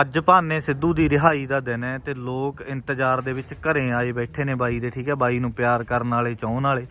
ਅੱਜ ਭਾਨੇ ਸਿੱਧੂ ਦੀ ਰਿਹਾਈ ਦਾ ਦਿਨ ਹੈ ਤੇ ਲੋਕ ਇੰਤਜ਼ਾਰ ਦੇ ਵਿੱਚ ਘਰੇ ਆਏ ਬੈਠੇ ਨੇ ਬਾਈ ਦੇ, ਠੀਕ ਹੈ? ਬਾਈ ਨੂੰ ਪਿਆਰ ਕਰਨ ਵਾਲੇ, ਚਾਹਣ ਵਾਲੇ।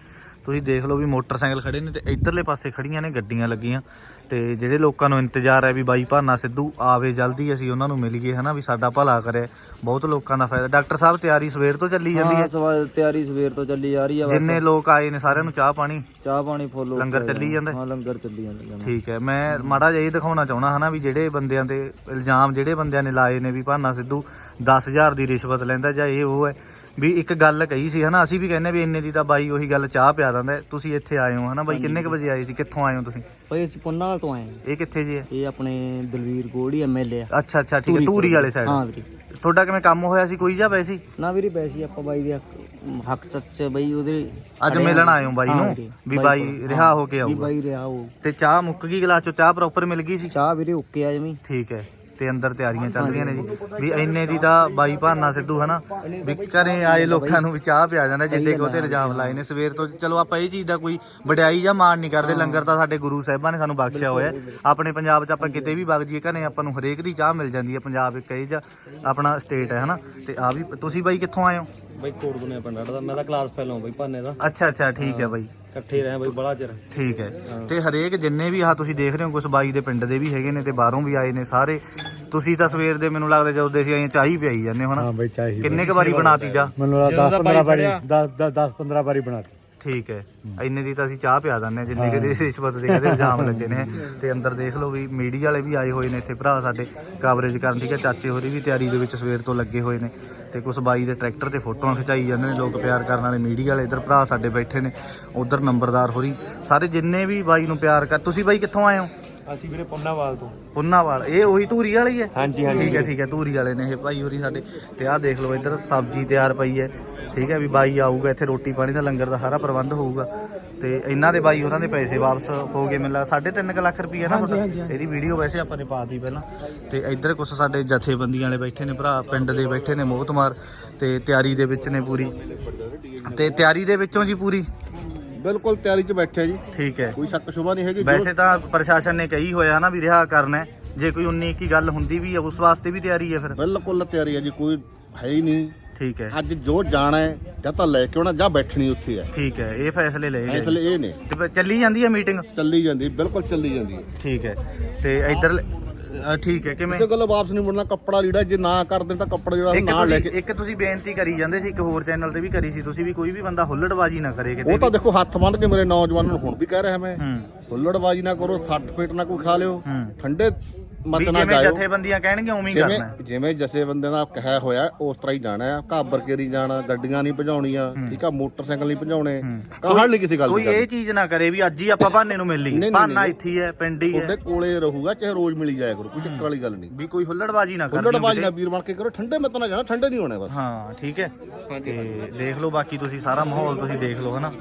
ਤੁਸੀਂ ਦੇਖ ਲਓ ਵੀ ਮੋਟਰਸਾਈਕਲ ਖੜੇ ਨੇ ਤੇ ਇਧਰਲੇ ਪਾਸੇ ਖੜੀਆਂ ਨੇ ਗੱਡੀਆਂ ਲੱਗੀਆਂ ਤੇ ਜਿਹੜੇ ਲੋਕਾਂ ਨੂੰ ਇੰਤਜ਼ਾਰ ਹੈ ਵੀ ਬਾਈ ਭਾਨਾ ਸਿੱਧੂ ਆਵੇ ਜਲਦੀ ਅਸੀਂ ਉਹਨਾਂ ਨੂੰ ਮਿਲੀਏ ਹਨਾ ਵੀ ਸਾਡਾ ਭਲਾ ਕਰੇ। ਬਹੁਤ ਲੋਕਾਂ ਦਾ ਫਾਇਦਾ। ਡਾਕਟਰ ਸਾਹਿਬ ਤਿਆਰੀ ਸਵੇਰ ਤੋਂ ਚੱਲੀ ਜਾਂਦੀ ਹੈ? ਹਾਂ ਸਵਾਲ ਤਿਆਰੀ ਸਵੇਰ ਤੋਂ ਚੱਲੀ ਜਾ ਰਹੀ ਬਸ। ਜਿੰਨੇ ਲੋਕ ਆਏ ਨੇ ਸਾਰਿਆਂ ਨੂੰ ਚਾਹ ਪਾਣੀ? ਚਾਹ ਪਾਣੀ ਫੁੱਲ ਲੰਗਰ ਚੱਲੀ ਜਾਂਦਾ? ਹਾਂ ਲੰਗਰ ਚੱਲੀ ਜਾਂਦਾ। ਠੀਕ ਹੈ। ਮੈਂ ਮਾੜਾ ਜਿਹਾ ਇਹ ਦਿਖਾਉਣਾ ਚਾਹਣਾ ਹਨਾ ਵੀ ਜਿਹੜੇ ਬੰਦਿਆਂ ਤੇ ਇਲਜ਼ਾਮ ਜਿਹੜੇ ਬੰਦਿਆਂ ਨੇ ਲਾਏ ਨੇ ਵੀ ਭਾਨਾ ਸਿੱਧੂ 10000 ਦੀ ਰਿਸ਼ਵਤ ਲੈਂਦਾ ਜਾਂ ਇਹ ਉਹ ਹੈ ਵੀ ਇੱਕ ਗੱਲ ਕਹੀ ਸੀ ਹਨਾ? ਅਸੀਂ ਵੀ ਕਹਿੰਦੇ ਵੀ ਇੰਨੇ ਦੀ ਤਾਂ ਬਾਈ ਉਹੀ ਗੱਲ ਚਾਹ ਪਿਆ ਦਿੰਦਾ। ਤੁਸੀਂ ਇੱਥੇ ਆਏ ਹੋ ਹਨਾ? ਬਾਈ ਕਿੰਨੇ ਕੁ ਵਜੇ ਆਏ ਸੀ? ਕਿੱਥੋਂ ਆਏ ਹੋ ਤੁਸੀਂ? ਭਾਈ ਅਸੀਂ ਪੁੰਨਾਲ ਤੋਂ ਆਏ ਹਾਂ। ਇਹ ਕਿੱਥੇ ਜੀ ਹੈ ਇਹ ਆਪਣੇ ਦਲਵੀਰ ਗੋੜੀ ਐਮਐਲਏ ਆ। ਅੱਛਾ ਅੱਛਾ ਠੀਕ ਹੈ ਧੂਰੀ ਵਾਲੇ ਸਾਈਡ ਹਾਂ ਵੀਰੇ। ਤੁਹਾਡਾ ਕਿਵੇਂ ਕੰਮ ਹੋਇਆ ਸੀ? ਕੋਈ ਜਾਂ ਵੈਸੀ ਨਾ ਵੀਰੇ ਵੈਸੀ ਆਪਾਂ ਬਾਈ ਦੇ ਹੱਕ- ਹੱਕ ਸੱਚ ਬਈ ਉਹਦੇ ਅੱਜ ਮਿਲਣ ਆਏ ਹੋ ਬਾਈ ਹਾਂ ਨੂੰ ਵੀਰੇ, ਵੀ ਬਾਈ ਰਿਹਾ ਹੋ ਕੇ ਵੀ ਆਊਗਾ। ਬਾਈ ਰਿਹਾ ਉਹ ਤੇ ਚਾਹ ਮੁੱਕ ਗਈ ਗਲਾਸ ਚੋਂ? ਚਾਹ ਪ੍ਰੋਪਰ ਮਿਲ ਗਈ ਸੀ? ਚਾਹ ਵੀਰੇ ਓਕੇ ਆ ਜਮੀ। ਠੀਕ ਹੈ। ਤੇ ਅੰਦਰ ਤਿਆਰੀਆਂ ਚੱਲ ਰਹੀਆਂ ਨੇ ਜੀ। ਵੀ ਇੰਨੇ ਦੀ ਤਾਂ ਬਾਈ ਭਾਨਾ ਸਿੱਧੂ ਹਨਾ ਵੀ ਘਰੇ ਆਏ ਲੋਕਾਂ ਨੂੰ ਵੀ ਚਾਹ ਪਿਆ ਜਾਂਦਾ ਜਿੱਦੇ ਕੋ ਤੇ ਇਲਜ਼ਾਮ ਲਾਏ ਨੇ। ਸਵੇਰ ਤੋਂ ਚਲੋ ਆਪਾਂ ਇਹ ਚੀਜ਼ ਦਾ ਕੋਈ ਵਡਿਆਈ ਜਾਂ ਮਾਣ ਨਹੀਂ ਕਰਦੇ। ਲੰਗਰ ਤਾਂ ਸਾਡੇ ਗੁਰੂ ਸਾਹਿਬਾਂ ਨੇ ਸਾਨੂੰ ਬਖਸ਼ਿਆ ਹੋਇਆ। ਆਪਣੇ ਪੰਜਾਬ 'ਚ ਆਪਾਂ ਕਿਤੇ ਵੀ ਵਗ ਜਾਈਏ ਘਰੇ ਆਪਾਂ ਨੂੰ ਹਰੇਕ ਦੀ ਚਾਹ ਮਿਲ ਜਾਂਦੀ ਹੈ। ਪੰਜਾਬ ਇੱਕ ਇਹ ਜਾਂ ਆਪਣਾ ਸਟੇਟ ਹੈ ਹਨਾ। ਤੇ ਆ ਵੀ ਤੁਸੀਂ ਬਾਈ ਕਿੱਥੋਂ ਆਏ ਹੋ? ਬਾਈ ਦੁਨੀਆ ਪਿੰਡ ਦਾ ਮੈਂ ਤਾਂ ਕਲਾਸ ਫੈਲੋਂ ਬਾਈ ਭਾਨੇ ਦਾ। ਅੱਛਾ ਅੱਛਾ ਠੀਕ ਹੈ ਬਾਈ। ਇਕੱਠੇ ਰਹੇ ਬਾਈ ਬੜਾ ਚਿਰ। ਠੀਕ ਹੈ। ਤੇ ਹਰੇਕ ਜਿੰਨੇ ਵੀ ਆ ਤੁਸੀਂ ਦੇਖ ਰਹੇ ਹੋ ਕੁਝ ਬਾਈ ਦੇ ਪਿੰਡ ਦੇ ਵੀ ਹੈਗੇ ਨੇ ਤੇ ਬਾਹਰੋਂ ਵੀ ਆਏ ਨੇ ਸਾਰੇ। ਤੁਸੀਂ ਤਾਂ ਸਵੇਰ ਦੇ ਮੈਨੂੰ ਲੱਗਦਾ ਜਦੋਂ ਦੇ ਅਸੀਂ ਆਏ ਚਾਹ ਹੀ ਪਿਆਈ ਜਾਂਦੇ ਹੋ ਹਨਾ? ਬਈ ਚਾਹੀ ਕਿੰਨੇ ਕੁ ਵਾਰੀ ਬਣਾਤੀ ਜਾ ਮੈਨੂੰ ਲੱਗਦਾ 10 15 ਵਾਰੀ 10 10 15 ਵਾਰੀ ਬਣਾਤੀ। ਠੀਕ ਹੈ। ਇੰਨੇ ਦੀ ਤਾਂ ਅਸੀਂ ਚਾਹ ਪਿਆ ਦਿੰਦੇ ਹਾਂ ਜਿੰਨੇ ਕਿਤੇ ਰਿਸ਼ਵਤ ਦੇ ਕਹਿੰਦੇ ਇਲਜ਼ਾਮ ਲੱਗੇ ਨੇ। ਤੇ ਅੰਦਰ ਦੇਖ ਲਓ ਵੀ ਮੀਡੀਆ ਵਾਲੇ ਵੀ ਆਏ ਹੋਏ ਨੇ ਇੱਥੇ ਭਰਾ ਸਾਡੇ ਕਵਰੇਜ ਕਰਨ ਠੀਕ ਹੈ। ਚਾਚੇ ਹੋਰੀ ਵੀ ਤਿਆਰੀ ਦੇ ਵਿੱਚ ਸਵੇਰ ਤੋਂ ਲੱਗੇ ਹੋਏ ਨੇ। ਤੇ ਕੁਝ ਬਾਈ ਦੇ ਟਰੈਕਟਰ ਤੇ ਫੋਟੋਆਂ ਖਿਚਾਈ ਜਾਂਦੇ ਨੇ ਲੋਕ ਪਿਆਰ ਕਰਨ ਵਾਲੇ ਮੀਡੀਆ ਵਾਲੇ। ਇੱਧਰ ਭਰਾ ਸਾਡੇ ਬੈਠੇ ਨੇ ਉਧਰ ਨੰਬਰਦਾਰ ਹੋਰੀ। ਸਾਰੇ ਜਿੰਨੇ ਵੀ ਬਾਈ ਨੂੰ ਪਿਆਰ ਕਰ ਤੁਸੀਂ ਬਾਈ ਕਿੱਥੋਂ ਆਏ ਹੋ? ਅਸੀਂ ਵੀਰੇ ਪੁੰਨਾਵਾਲ ਤੋਂ। ਪੁੰਨਾਵਾਲ ਇਹ ਉਹੀ ਧੂਰੀ ਵਾਲੀ ਹੈ? ਹਾਂਜੀ ਠੀਕ ਹੈ ਠੀਕ ਹੈ ਧੂਰੀ ਵਾਲੇ ਨੇ ਇਹ ਭਾਈ ਹੋਰੀ ਸਾਡੇ। ਤੇ ਆਹ ਦੇਖ ਲਓ ਇੱਧਰ ਸਬਜ਼ੀ ਤਿਆਰ ਪਈ ਹੈ। ਠੀਕ ਹੈ ਵੀ ਬਾਈ ਆਊਗਾ ਇੱਥੇ ਰੋਟੀ ਪਾਣੀ ਦਾ ਲੰਗਰ ਦਾ ਸਾਰਾ ਪ੍ਰਬੰਧ ਹੋਊਗਾ। ਤੇ ਇਹਨਾਂ ਦੇ ਬਾਈ ਉਹਨਾਂ ਦੇ ਪੈਸੇ ਵਾਪਸ ਹੋ ਗਏ ਮਿਲਦਾ 3.5 ਲੱਖ ਰੁਪਏ ਨਾ ਤੁਹਾਡਾ। ਇਹਦੀ ਵੀਡੀਓ ਵੈਸੇ ਆਪਾਂ ਨੇ ਪਾਤੀ ਪਹਿਲਾਂ। ਤੇ ਇੱਧਰ ਕੁਛ ਸਾਡੇ ਜਥੇਬੰਦੀਆਂ ਵਾਲੇ ਬੈਠੇ ਨੇ ਭਰਾ ਪਿੰਡ ਦੇ ਬੈਠੇ ਨੇ ਮੋਹਤਮਾਰ। ਤੇ ਤਿਆਰੀ ਦੇ ਵਿੱਚ ਨੇ ਪੂਰੀ। ਤੇ ਤਿਆਰੀ ਦੇ ਵਿੱਚੋਂ ਜੀ ਪੂਰੀ। ਬਿਲਕੁਲ ਤਿਆਰੀ 'ਚ ਬੈਠੇ ਜੀ। ਠੀਕ ਹੈ। ਕੋਈ ਸ਼ੱਕ ਸ਼ੁਬਾ ਨਹੀਂ ਹੈਗੀ ਵੈਸੇ ਤਾਂ ਪ੍ਰਸ਼ਾਸਨ ਨੇ ਕਹੀ ਹੋਇਆ ਨਾ ਵੀ ਰਿਹਾ ਕਰਨਾ ਹੈ। ਜੇ ਕੋਈ 19 ਕੀ ਗੱਲ ਹੁੰਦੀ ਵੀ ਹੈ ਉਸ ਵਾਸਤੇ ਵੀ ਤਿਆਰੀ ਹੈ ਫਿਰ। ਬਿਲਕੁਲ ਤਿਆਰੀ ਹੈ ਜੀ ਕੋਈ ਹੈ ਹੀ ਨਹੀਂ। ਠੀਕ ਹੈ। ਅੱਜ ਜੋ ਜਾਣਾ ਹੈ ਜਾਂ ਤਾਂ ਲੈ ਕੇ ਆਉਣਾ ਜਾਂ ਬੈਠਣੀ ਉੱਥੇ ਹੈ। ਠੀਕ ਹੈ ਇਹ ਫੈਸਲੇ ਲਏ ਗਏ। ਫੈਸਲੇ ਇਹ ਨੇ। ਤੇ ਫਿਰ ਚੱਲੀ ਜਾਂਦੀ ਹੈ ਮੀਟਿੰਗ? ਚੱਲੀ ਜਾਂਦੀ ਬਿਲਕੁਲ ਚੱਲੀ ਜਾਂਦੀ ਹੈ। ਠੀਕ ਹੈ। ਤੇ ਇੱਧਰ ਅ, ਠੀਕ ਹੈ ਕਿਵੇਂ? ਕਿਸੇ ਗੱਲੋਂ ਵਾਪਸ ਨਹੀਂ ਮੁੜਨਾ ਕੱਪੜਾ ਲੀੜਾ ਜੇ ਨਾ ਕਰ ਦੇਣ ਤਾਂ ਕੱਪੜਾ ਜਿਹੜਾ ਇੱਕ ਨਾਲ ਲੈ ਤੁਸੀਂ ਕੇ ਇੱਕ ਤੁਸੀਂ ਬੇਨਤੀ ਕਰੀ ਜਾਂਦੇ ਸੀ ਇੱਕ ਹੋਰ ਚੈਨਲ ਤੇ ਵੀ ਕਰੀ ਸੀ ਤੁਸੀਂ ਵੀ ਕੋਈ ਵੀ ਬੰਦਾ ਹੁੱਲੜਬਾਜੀ ਨਾ ਕਰੇ ਕਿਤੇ ਉਹ ਤਾਂ ਦੇਖੋ ਹੱਥ ਬੰਨ ਕੇ ਮੇਰੇ ਨੌਜਵਾਨਾਂ ਨੂੰ ਹੁਣ ਵੀ ਕਹਿ ਰਿਹਾ ਮੈਂ ਹੂੰ। ਹੁੱਲੜਬਾਜੀ ਨਾ ਕਰੋ ਸੱਟ ਪੇਟ ਨਾ ਕੋਈ ਖਾ ਲਿਓ। ਹੂੰ। ਠੰਡੇ ਵੀ ਮਤ ਨਾ ਜਿਵੇਂ ਜਥੇਬੰਦੀਆਂ ਕਹਿਣਗੀਆਂ ਉਵੇਂ ਹੀ ਜਿਵੇਂ ਕਰਨਾ। ਹੈ। ਜਿਵੇਂ ਜਸੇ ਬੰਦੇ ਦਾ ਕਹਿਆ ਹੋਇਆ ਉਸ ਤਰ੍ਹਾਂ ਹੀ ਜਾਣਾ ਹੈ ਘਾਬਰ ਕੇ ਨਹੀਂ ਜਾਣਾ ਗੱਡੀਆਂ ਨਹੀਂ ਭਜਾਉਣੀਆਂ ਠੀਕ ਆ ਮੋਟਰਸਾਈਕਲ ਨਹੀਂ ਭਜਾਉਣੇ। ਕਹਾਲ ਨਹੀਂ ਕਿਸੇ ਗੱਲ ਕੋਈ ਦੀ ਇਹ ਚੀਜ਼ ਨਾ ਕਰੇ ਵੀ ਅੱਜ ਹੀ ਆਪਾਂ ਭਾਨੇ ਨੂੰ ਮਿਲ ਲਈ ਨਹੀਂ, ਨਹੀਂ, ਭਾਨਾ ਨਹੀਂ। ਇੱਥੇ ਹੀ ਹੈ ਪਿੰਡ ਹੀ ਹੈ। ਤੁਹਾਡੇ ਕੋਲੇ ਰਹੂਗਾ ਚਾਹੇ ਰੋਜ਼ ਮਿਲੀ ਜਾਇਆ ਕਰੋ ਕੋਈ ਚੱਕਰ ਵਾਲੀ ਗੱਲ ਨਹੀਂ। ਵੀ ਕੋਈ ਹੁੱਲੜਬਾਜੀ ਨਾ ਕਰ ਹੁੱਲੜਬਾਜੀ ਨਾਲ ਵੀਰ ਬਣ ਕੇ ਕਰੋ ਠੰਡੇ ਮਤ ਨਾ ਜਾਣਾ ਠੰਡੇ ਨਹੀਂ ਹੋਣੇ ਬਸ। ਹਾਂ ਠੀਕ ਹੈ। ਤੇ ਦੇਖ ਲਓ ਬਾਕੀ ਤੁਸੀਂ ਸਾਰਾ ਮਾਹੌਲ ਤੁਸੀਂ ਦੇਖ ਲਓ ਹਨਾ।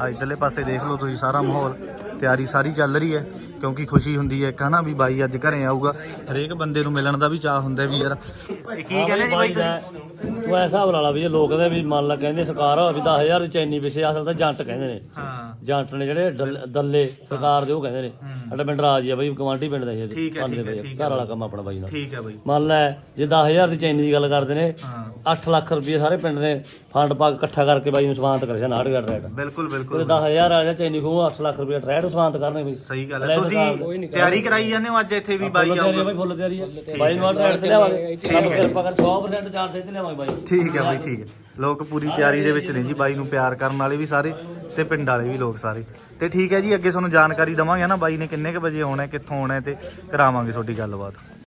ਆ ਇਧਰਲੇ ਪਾਸੇ ਦੇਖ ਲਓ ਤੁਸੀਂ ਸਾਰਾ ਮਾਹੌਲ। ਤਿਆਰੀ ਸਾਰੀ ਚੱਲ ਰਹੀ ਹੈ ਕਿਉਂਕਿ ਖੁਸ਼ੀ ਹੁੰਦੀ ਹੈ ਇੱਕ ਹਨਾ ਵੀ ਬਾਈ ਅੱਜ ਘਰੇ ਆਊਗਾ। ਹਰੇਕ ਬੰਦੇ ਨੂੰ ਮਿਲਣ ਦਾ ਵੀ ਚਾਹ ਹੁੰਦਾ ਵੀ ਯਾਰ। ਕੀ ਕਹਿੰਦੇ ਜੀ ਬਾਈ ਤੁਸੀਂ? ਉਹ ਐਸਾ ਹਿਸਾਬ ਲਾ ਵੀ ਜੇ ਲੋਕ ਕਹਿੰਦੇ ਵੀ ਮੰਨ ਲਾ ਕਹਿੰਦੇ ਸਰਕਾਰ ਵੀ 10000 ਦੀ ਚੈਨੀ ਵਿਸੇ ਅਸਲ ਤਾਂ ਜੰਟ ਕਹਿੰਦੇ ਨੇ। ਹਾਂ। ਜੰਟ ਨੇ ਜਿਹੜੇ ਡੱਲ- ਦੱਲੇ ਸਰਕਾਰ ਦੇ ਉਹ ਕਹਿੰਦੇ ਨੇ। ਸਾਡਾ ਪਿੰਡ ਰਾਜ ਆ ਬਈ ਕਮਾਂਡੀ ਪਿੰਡ ਦਾ ਇਹ ਠੀਕ ਹੈ, ਘਰ ਵਾਲਾ ਕੰਮ ਆਪਣਾ ਬਾਈ ਨਾਲ ਠੀਕ ਹੈ ਬਾਈ। ਮੰਨ ਲੈ ਜੇ 10000 ਦੀ ਚੈਨੀ ਦੀ ਗੱਲ ਕਰਦੇ ਨੇ ਹਾਂ। 8 ਲੱਖ ਰੁਪਏ ਸਾਰੇ ਪਿੰਡ ਨੇ ਫੰਡ ਪਾ ਕੇ ਇਕੱਠਾ ਕਰਕੇ ਬਾਈ ਨੂੰ ਸਮਾਨਤ ਕਰਿਆ ਨਾੜਗੜ ਰੈਟ ਬਿਲਕੁਲ ਬਿਲਕੁਲ। 10000 ਆ ਜਾਂ ਚੈਨੀ ਖੂ 8 ਲੱਖ ਰੁਪਏ ਟਰੈਟ ਸਮਾਨਤ ਕਰਨੇ ਬਈ ਸਹੀ ਗੱਲ ਹੈ। ਤੁਸੀਂ ਤਿਆਰੀ ਕਰਾਈ ਜਾਂਦੇ ਹੋ ਅੱਜ ਇੱਥੇ ਵੀ ਬਾਈ ਆਊਗਾ ਬਾਈ ਫੁੱਲ ਤਿਆਰੀ ਆ। ਬਾਈ ਨੂੰ ਟਰੈਟ ਤੇ ਲਿਆਵਾਂਗੇ। ਕਿਰਪਾ ਕਰ 100% ਚਾਰਜ ਤੇ ਲਿਆਵਾਂਗੇ ਬਾਈ। ਠੀਕ ਹੈ ਬਾਈ ਠੀਕ ਹੈ। ਲੋਕ ਪੂਰੀ ਤਿਆਰੀ ਦੇ ਵਿੱਚ ਨੇ ਜੀ ਬਾਈ ਨੂੰ ਪਿਆਰ ਕਰਨ ਵਾਲੇ ਵੀ ਸਾਰੇ ਤੇ ਪਿੰਡ ਵਾਲੇ ਵੀ ਲੋਕ ਸਾਰੇ। ਤੇ ਠੀਕ ਹੈ ਜੀ ਅੱਗੇ ਤੁਹਾਨੂੰ ਜਾਣਕਾਰੀ ਦਵਾਂਗੇ ਨਾ ਬਾਈ ਨੇ ਕਿੰਨੇ ਕ ਵਜੇ ਆਉਣਾ ਹੈ, ਕਿੱਥੋਂ ਆਉਣਾ ਹੈ ਤੇ ਕਰਾਵਾਂਗੇ ਤੁਹਾਡੀ ਗੱਲਬਾਤ।